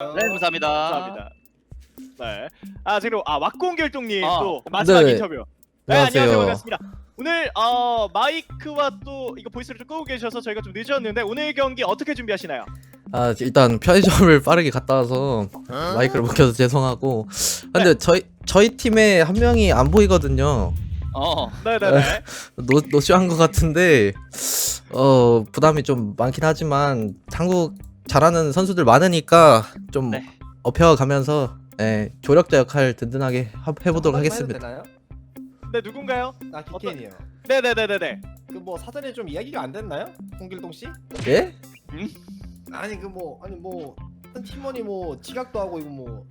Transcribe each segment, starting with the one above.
네, 감사합니다. 감사합니다. 네. 아 그리고 아 왁공결동님 아. 또 마지막 네. 인터뷰. 네 안녕하세요. 안녕하세요 반갑습니다. 오늘 어 마이크와 또 이거 보이스를 좀 끄고 계셔서 저희가 좀 늦었는데 오늘 경기 어떻게 준비하시나요? 아 일단 편의점을 빠르게 갔다 와서 마이크를 못 켜서 죄송하고 근데 저희 저희 팀에 한 명이 안 보이거든요 어. 네네네. 노 노쇼한 것 같은데 어 부담이 좀 많긴 하지만 한국 잘하는 선수들 많으니까 좀 네. 업혀가면서 예, 조력자 역할 든든하게 하- 해보도록 하겠습니다. 되나요? 네 누군가요? 나 기켄이요. 네네네네네. 그 뭐 사전에 좀 이야기가 안 됐나요? 홍길동 씨? 예? 아니 그 뭐 아니 뭐 한 팀원이 뭐 지각도 하고 이거 뭐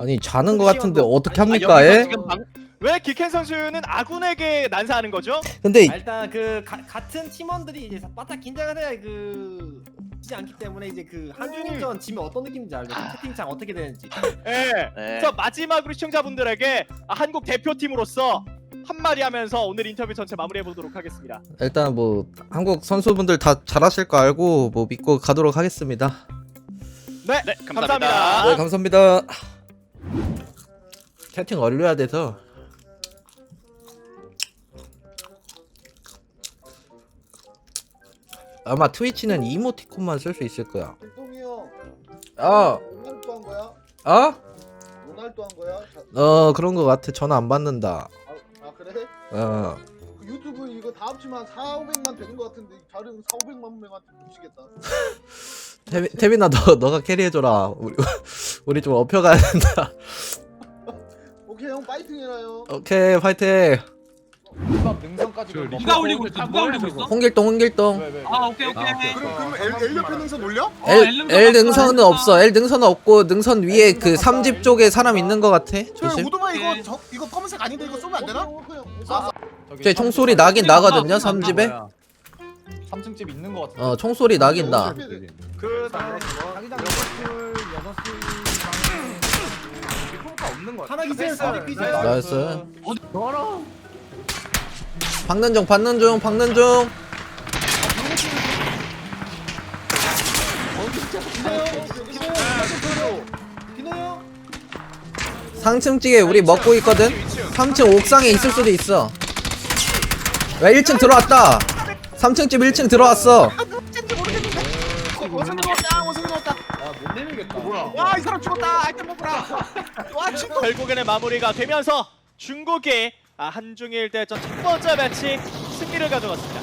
아니 자는 것 같은데 어떻게 아, 합니까? 여기서 예? 지금 방, 왜 기켄 선수는 아군에게 난사하는 거죠? 근데 아, 일단 그 가, 같은 팀원들이 이제 바짝 긴장을 해야 그 지지 않기 때문에 이제 그 한중일전 지면 어떤 느낌인지 알죠? 채팅창 어떻게 되는지. 네. 네. 그래서 마지막으로 시청자분들에게 아, 한국 대표팀으로서 한마디 하면서 오늘 인터뷰 전체 마무리해 보도록 하겠습니다. 일단 뭐 한국 선수분들 다 잘하실 거 알고 뭐 믿고 가도록 하겠습니다. 네, 네, 감사합니다. 감사합니다. 네 감사합니다. 채팅 얼려야 돼서 아마 트위치는 이모티콘만 쓸 수 있을 거야. 길동이 형 아, 로날도 한 거야? 아? 로날도 한 거야? 자, 어 그런 거 같아. 전화 안 받는다. 아, 아 그래? 어. 그 유튜브 이거 다 합치면 한 4, 500만 되는 거 같은데 다른 4, 500만 명한테 묻히겠다 태빈아 너 너가 캐리해줘라. 우리 우리 좀 업혀가야 된다. 오케이 형 파이팅 해라요 오케이 파이팅. 능선까지 누가 올리고 있어? 누가 올리고 있어? 홍길동 홍길동. 아 오케이 오케이. 그럼 그럼 L, L 옆에 능선 올려? 어, L 엘능선 L 없어, 능선은 엘능선. 없어. L 능선은 없고 능선 위에 그 3집 쪽에 사람 있는 거 같아. 저 조심. 오토바이. 이거 저, 이거 검은색 아닌데 이거 쏘면 안 되나? 오케이. 제 총소리 나긴 나거든요. 3집에. 3층 집 있는 거 같아. 어 총소리 나긴 나. 그 자기장 6시 6시 리포가 없는 거 같아. 하나 기절, 하나 기절. 나이스. 박는 중, 박는 중, 박는 중. 상층 찌개 우리 먹고 있거든. 3층 옥상에 있을 수도 있어. 야 1층 들어왔다. 3층 집 1층 들어왔어. 원숭이 넣었다 원숭이 넣었다 아못 내밀겠다. 뭐야? 와이 사람 죽었다 아이템 먹어라 와 결국에는 마무리가 되면서 중국이 아, 한중일 대전 첫 번째 매치 승리를 가져갔습니다.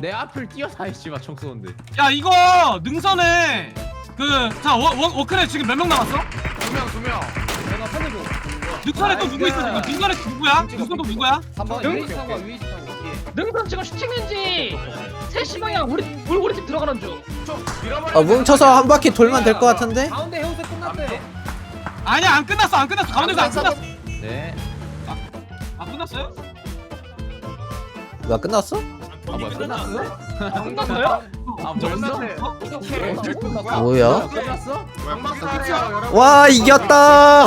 내 앞을 뛰어서 했지마 총 쏘는데. 야 이거 능선에 그자 워크래 지금 몇 명 남았어? 두명 두 명. 내가 살려줘. 능선에 또 누구 있어 지금? 능선에 누구야? 능선 또 누구야? 3번 응? 있다고. 능선 지금 슈팅인지 3시 방향 우리 우리 우리 팀 들어가는 중. 어 뭉쳐서 한 바퀴 돌면 될 것 같은데. 가운데 해우세 끝났대. 아니야 안 끝났어 안 끝났어 가운데서 안 끝났어. 네. 안 끝났어요? 뭐야 끝났어? 아 뭐야 끝났어? 끝났어요? 아 벌써? 뭐야? 끝났어? 와 이겼다.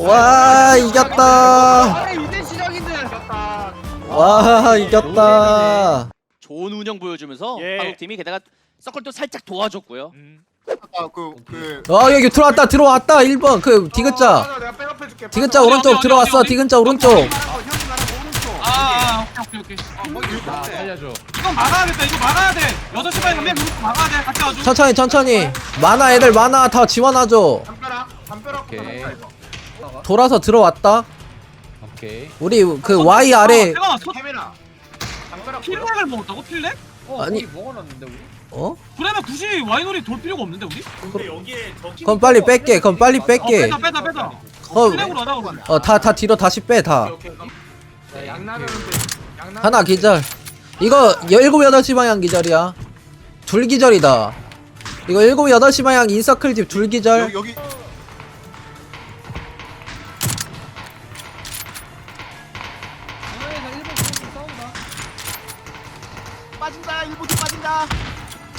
와 이겼다. 이제 시작인데. 와 이겼다. 좋은 운영 보여주면서 예. 한국 팀이 게다가 서클도 살짝 도와줬고요. 음. 아그그 어 여기 들어왔다 들어왔다 1번 그 디귿자 내가 백업 해줄게 디귿자 어디, 오른쪽 들어왔어? 디귿자 오른쪽 어 형이 나랑 오른쪽 아, 아 오케이 오케이 오케이. 아 살려줘. 이거 막아야겠다 이거 막아야 돼. 6시 방에 가면 이거 막아야 돼. 같이 와줘. 천천히 천천히 많아 애들 많아 다 지원하죠 담벼락 담벼락 오케이. 돌아서 들어왔다 오케이. 우리 그 Y 아래 잠깐만 소- 카메라 담벼락 필렉을 먹었다고 필렉? 아니 먹어놨는데 우리? 어? 그러면 굳이 와이놀이 돌 필요가 없는데 우리? 그럼 빨리 뺄게 그럼 빨리 어 뺄게 빼다 빼다 빼다. 어, 하자 그러면. 어, 다, 다 뒤로 다시 빼, 다. 양나르 하나 기절. 이거, 7, 8시 방향 기절이야. 둘 기절이다. 이거 7, 8시 방향 인서클 집 둘 기절. 여기 상황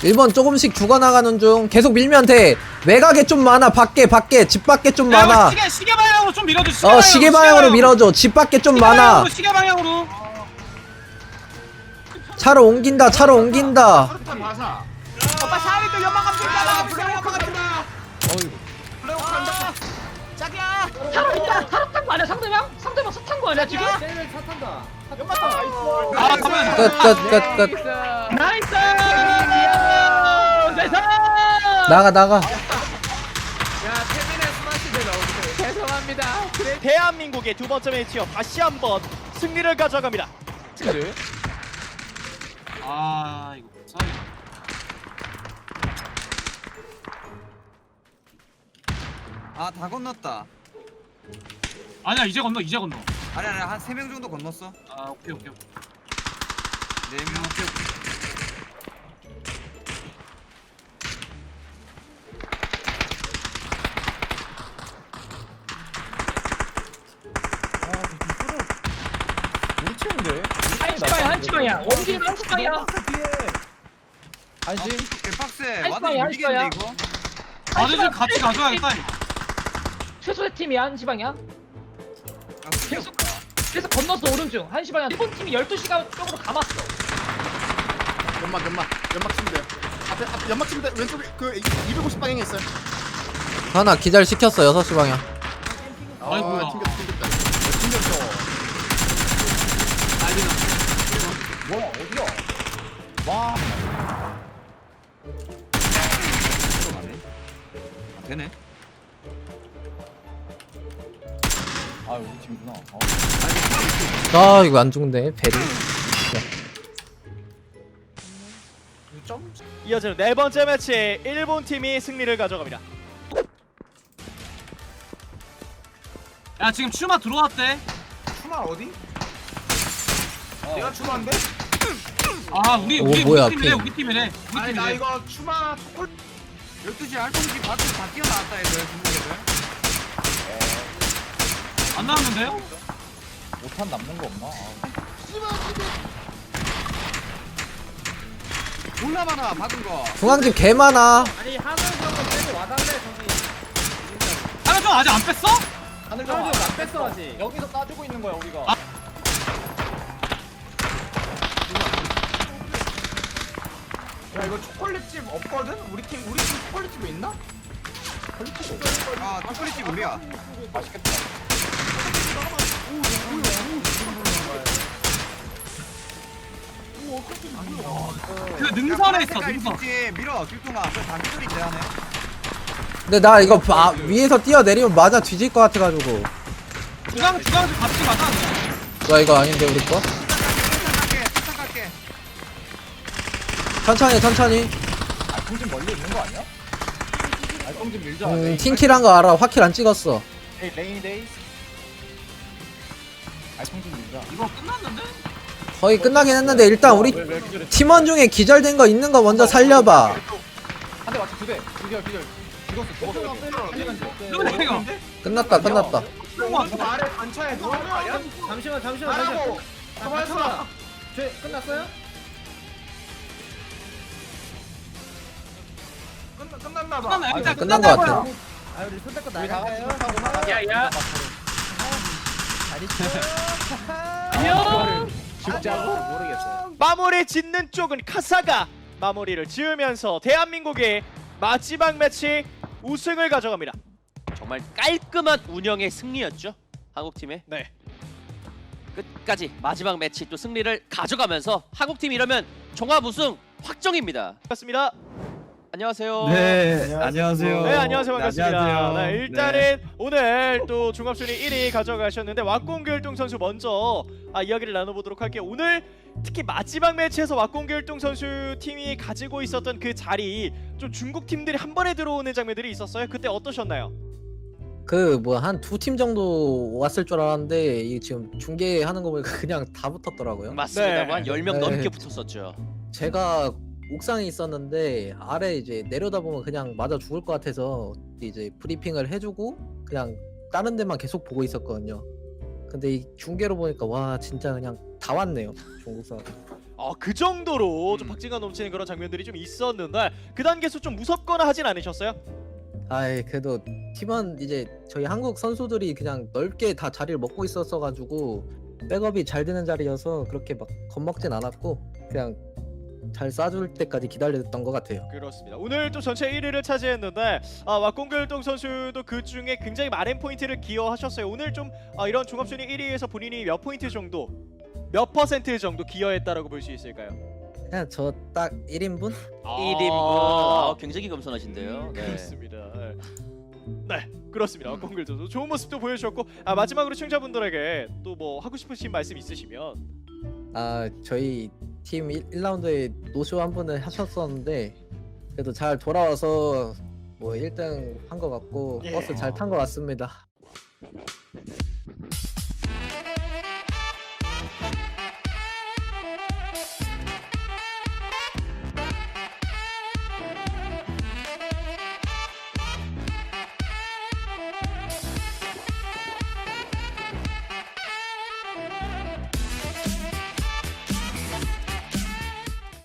1번 조금씩 죽어나가는 중. 계속 밀면 돼. 외곽에 좀 많아, 밖에, 밖에. 집 밖에 좀 야, 많아. 시계 시계 방향으로 좀 밀어줘. 시계 어, 방향으로, 시계 방향으로 밀어줘. 집 밖에 좀 시계 많아. 방향으로, 시계 방향으로. 차로 옮긴다 차로 옮긴다 오빠 샤리도 연막 감다 살아있다 살았던 거 아니야 상대방? 상대방 sat한 거 아니야 지금? 쟤네 차 탄다 연막 다 나이스 아 가면 끝끝 끝 끝 나이스 나가 나가. 대한민국의 두 번째 매치업. 다시 한번 승리를 가져갑니다. 아 이거 사이 아다 건넜다. 아니야 이제 건너 이제 건너. 아니 아니 한세명 정도 건넜어. 아 오케이 오케이 오케이. 네명 우리 팀인데. 한시방이야 원딜 한시방이야 한시. 개빡세 할 거야, 할 이기겠네 거야. 이거 아 근데 지금 같이 가져야겠다 최소의 팀이야 한시방이야 아 계속 없다 그래서 건넜어 오른쪽 한시방이야 일본 팀이 12시간 쪽으로 감았어 연막 연막 연막 치면 돼요. 앞에 앞에 연막 치면 돼. 왼쪽에 그 250 방향에 있어요. 하나 기절 시켰어 6시 방향 아이고야. 아, 튕겼다 튕겼다. 튕겼어. 뭐야 어디야? 와. 들어가네 아 되네 아 우리 팀이구나. 어. 아 이거 안 죽네 베리 이어지는 네 번째 매치 일본 팀이 승리를 가져갑니다 야 지금 추마 들어왔대 추마 어디? 내가 추마인데? 아 우리 오, 우리 뭐야, 우리 팀이래 핑. 우리 팀이래 우리 팀이래 이거 추마 초콜 12시 알통지 밖으로 다 뛰어나왔다 애들 중국 애들 안 나왔는데요? 못한 남는 거 없나? 아. 졸라 많아 받은 거 중앙집 개 많아 아니 하늘 정도 빼고 와달래 저기 하나 좀 아직 안 뺐어? 하늘 하늘 정도 안 뺐어 아직 여기서 따주고 있는 거야 우리가. 아. 야 이거 초콜릿집 없거든? 우리 팀 우리 팀 초콜릿집이 있나? 아 초콜릿집 우리야 맛있겠다. 그 능선에 있어 능선 있지 밀어 길동아 그 단距리 제하네 근데 나 이거 바, 위에서 뛰어내리면 맞아 뒤질 것 같아가지고 주강 주강 좀 같이 가자 와 이거 아닌데 우리 거? 천천히 천천히 알콩집 멀리 있는 거 아니야? 알콩집 밀자. 음 팅킬한 거 알아 화킬 안 찍었어 레이니 데이. 알콩집 밀자. 이거 끝났는데? 거의 끝나긴 했는데 일단 우리 왜, 왜 기절했어? 팀원 중에 기절된 거 있는 거 먼저 살려봐 한대 맞춰 두 대. 기절 기절. 죽었어 죽었어. 끝났다 끝났다 아래 반차에 누워 있는 거 아니야? 잠시만 잠시만 잠시만 쟤 끝났어요? 끝- 끝났나 봐 끝났나 일단 끝난 끝났나 거 같아. 봐요 아 우리 손 닦고 우리 다 같이 나갈까요? 타고 나가자. 야야 이거를 죽자고 모르겠어요. 마무리 짓는 쪽은 카사가 마무리를 지으면서 대한민국의 마지막 매치 우승을 가져갑니다 정말 깔끔한 운영의 승리였죠. 한국 팀의 네 끝까지 마지막 매치 또 승리를 가져가면서 한국 팀 이러면 종합 우승 확정입니다. 반갑습니다 안녕하세요. 네 안녕하세요 네 안녕하세요 반갑습니다. 네, 일단은 오늘 또 중합순위 1위 가져가셨는데 왁공결동 선수 먼저 아, 이야기를 나눠보도록 할게요. 오늘 특히 마지막 매치에서 왁공결동 선수 팀이 가지고 있었던 그 자리 좀 중국 팀들이 한 번에 들어오는 장면들이 있었어요. 그때 어떠셨나요? 그 뭐 한 두 팀 정도 왔을 줄 알았는데 이 지금 중계하는 거 보니까 그냥 다 붙었더라고요 맞습니다. 네. 뭐한 10명 네. 넘게 붙었었죠. 제가 옥상에 있었는데 아래 이제 내려다 보면 그냥 맞아 죽을 것 같아서 이제 브리핑을 해주고 그냥 다른 데만 계속 보고 있었거든요. 근데 이 중계로 보니까 와 진짜 그냥 다 왔네요 중국 사람. 어, 그 정도로 좀 음. 박진감 넘치는 그런 장면들이 좀 있었는데 그 단계에서 좀 무섭거나 하진 않으셨어요? 아이 그래도 팀원 이제 저희 한국 선수들이 그냥 넓게 다 자리를 먹고 있었어 가지고 백업이 잘 되는 자리여서 그렇게 막 겁먹진 않았고 그냥 잘 쏴줄 때까지 기다렸던 것 같아요. 그렇습니다. 오늘 또 전체 1위를 차지했는데 아, 왁공결동 선수도 그 중에 굉장히 많은 포인트를 기여하셨어요. 오늘 좀 아, 이런 종합순위 1위에서 본인이 몇 포인트 정도, 몇 퍼센트 정도 기여했다라고 볼 수 있을까요? 그냥 저 딱 1인분? 1인분 아, 굉장히 겸손하신데요. 네. 그렇습니다. 네. 네, 그렇습니다. 왁공결 선수 좋은 모습도 보여주셨고 아, 마지막으로 시청자분들에게 또 뭐 하고 싶으신 말씀 있으시면 아 저희 팀 1, 1라운드에 노쇼 한 분을 하셨었는데 그래도 잘 돌아와서 뭐 1등 한 것 같고 예. 버스 잘 탄 것 같습니다.